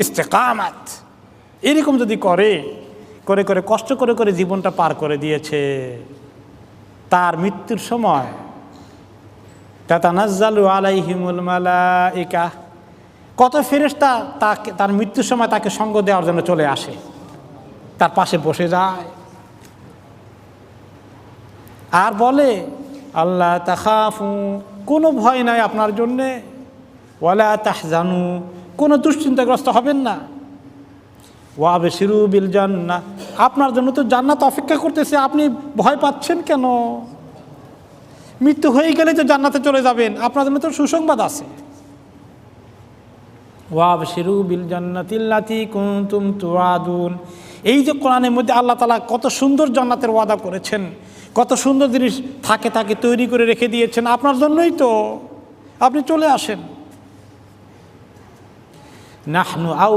ইস্তেকামাত। এরকম যদি করে করে করে, কষ্ট করে করে জীবনটা পার করে দিয়েছে, তার মৃত্যুর সময় তাতানাজ্জালু আলাইহিমুল মালাইকা, কত ফেরেশতা তাকে, তার মৃত্যুর সময় তাকে সঙ্গ দেওয়ার জন্য চলে আসে, তার পাশে বসে যায়। আর বলে আল্লাহ তাখাফু, কোনো ভয় নাই আপনার জন্যে, ওয়ালা তাহজানু কোনো দুশ্চিন্তাগ্রস্ত হবেন না। ওয়াবে শিরু বিল জান্না আপনার জন্য তো জান্নাত অপেক্ষা করতেছে, আপনি ভয় পাচ্ছেন কেন? মৃত্যু হয়ে গেলে তো জান্নাতে চলে যাবেন, আপনার জন্য তো সুসংবাদ আছে। ওয়াব শিরু বিল কুন্তুম তুয়াদুন এই যে কোরআনের মধ্যে আল্লাহ তালা কত সুন্দর জান্নাতের ওয়াদা করেছেন, কত সুন্দর জিনিস থাকে থাকে তৈরি করে রেখে দিয়েছেন, আপনার জন্যই তো। আপনি চলে আসেন। نحن أو